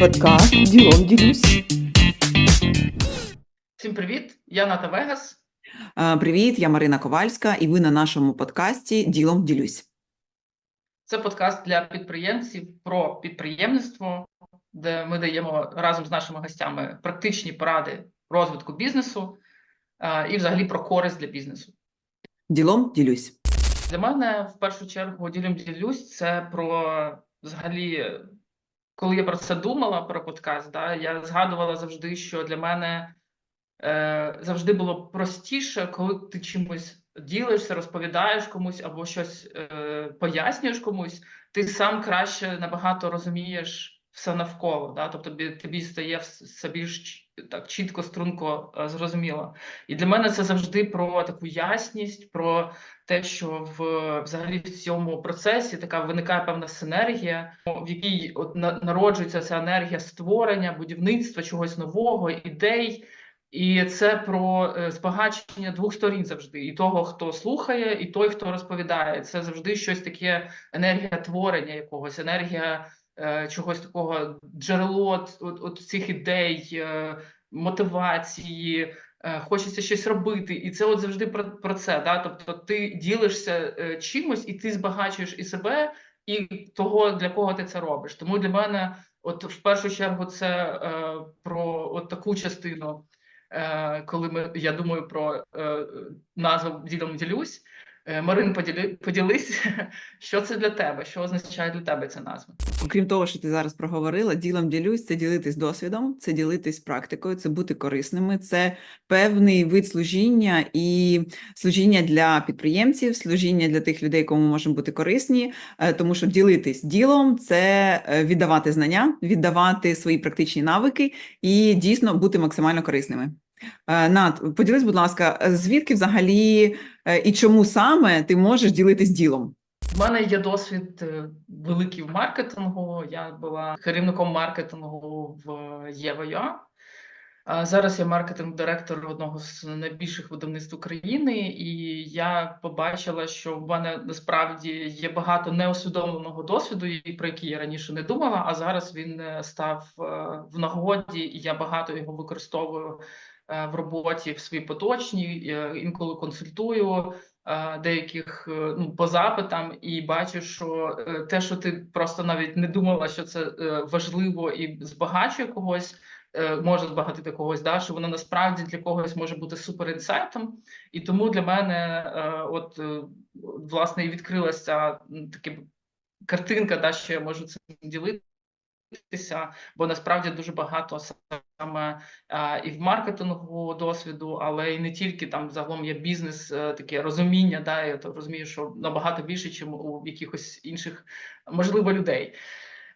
Подкаст Ділом ділюсь. Всім привіт! Я Ната Вегас. Привіт, я Марина Ковальська, і ви на нашому подкасті Ділом ділюсь. Це подкаст для підприємців про підприємництво, де ми даємо разом з нашими гостями практичні поради розвитку бізнесу і взагалі про користь для бізнесу. Ділом ділюсь. Для мене в першу чергу ділім ділюсь це про взагалі, коли я про це думала, про подкаст, да, я згадувала завжди, що для мене е, завжди було простіше, коли ти чимось ділишся, розповідаєш комусь або щось е, пояснюєш комусь, ти сам краще набагато розумієш все навколо. Да? Тобто тобі, стає все більш так чітко, струнко е, зрозуміло. І для мене це завжди про таку ясність, про те, що в взагалі в цьому процесі така виникає певна синергія, в якій от народжується ця енергія створення, будівництва чогось нового, ідей. І це про е, збагачення двох сторін завжди: і того, хто слухає, і той, хто розповідає. Це завжди щось таке енергія творення якогось, енергія чогось такого, джерело от, от, цих ідей, е, мотивації. е, Хочеться щось робити, і це от завжди про, про це. Да? Тобто ти ділишся е, чимось, і ти збагачуєш і себе, і того, для кого ти це робиш. Тому для мене, от в першу чергу, це е, про от таку частину, е, коли ми я думаю про е, назву дідом ділюсь. Е, Марин, поділи, поділись, що це для тебе, що означає для тебе ця назва? Окрім того, що ти зараз проговорила, ділом ділюсь це ділитись досвідом, це ділитись практикою, це бути корисними, це певний вид служіння і служіння для підприємців, служіння для тих людей, кому можемо бути корисні, е, тому що ділитись ділом це е, віддавати знання, віддавати свої практичні навики і дійсно бути максимально корисними. Е, Нат, поділись, будь ласка, звідки взагалі е, і чому саме ти можеш ділитись ділом? У мене є досвід е, великий в маркетингу. Я була керівником маркетингу в ЄВЯ. Зараз я маркетинг-директор одного з найбільших видавництв України, і я побачила, що в мене насправді є багато неусвідомленого досвіду, про який я раніше не думала. А зараз він е, став е, в нагоді, і я багато його використовую е, в роботі в своїй поточній. е, Інколи консультую е, деяких е, ну по запитам, і бачу, що е, те, що ти просто навіть не думала, що це е, важливо і збагачує когось е, може збагатити когось, да, що воно насправді для когось може бути супер інсайтом. І тому для мене, е, от е, власне, і відкрилася м, таки картинка, да, що я можу цим ділитися, бо насправді дуже багато саме е, і в маркетингу досвіду, але і не тільки там загалом є бізнес, е, таке розуміння, да, я то розумію, що набагато більше, ніж у якихось інших, можливо, людей.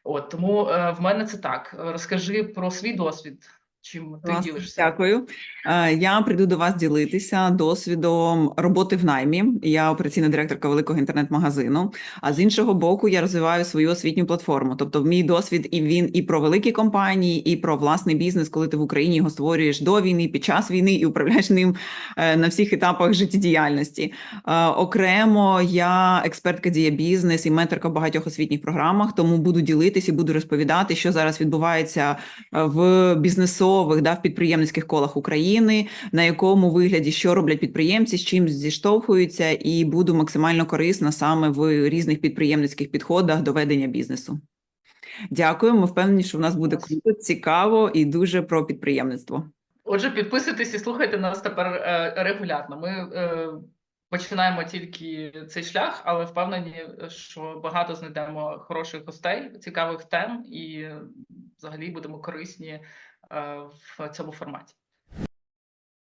От тому е, в мене це так. Розкажи про свій досвід. Чим ти Класно, ділишся? Дякую. Е, Я прийду до вас ділитися досвідом роботи в наймі. Я операційна директорка великого інтернет-магазину. А з іншого боку, я розвиваю свою освітню платформу. Тобто, мій досвід і він і про великі компанії, і про власний бізнес, коли ти в Україні його створюєш до війни, під час війни і управляєш ним е, на всіх етапах життєдіяльності. Е, Окремо я експертка дія бізнес і менторка в багатьох освітніх програмах, тому буду ділитись і буду розповідати, що зараз відбувається в бізнесових, да, в підприємницьких колах України, на якому вигляді що роблять підприємці, з чим зіштовхуються, і буду максимально корисна саме в різних підприємницьких підходах до ведення бізнесу. Дякую. Ми впевнені, що в нас буде круто, цікаво і дуже про підприємництво. Отже, підписуйтесь і слухайте нас тепер е, регулярно. Ми е, починаємо тільки цей шлях, але впевнені, що багато знайдемо хороших гостей, цікавих тем, і взагалі будемо корисні в цьому форматі.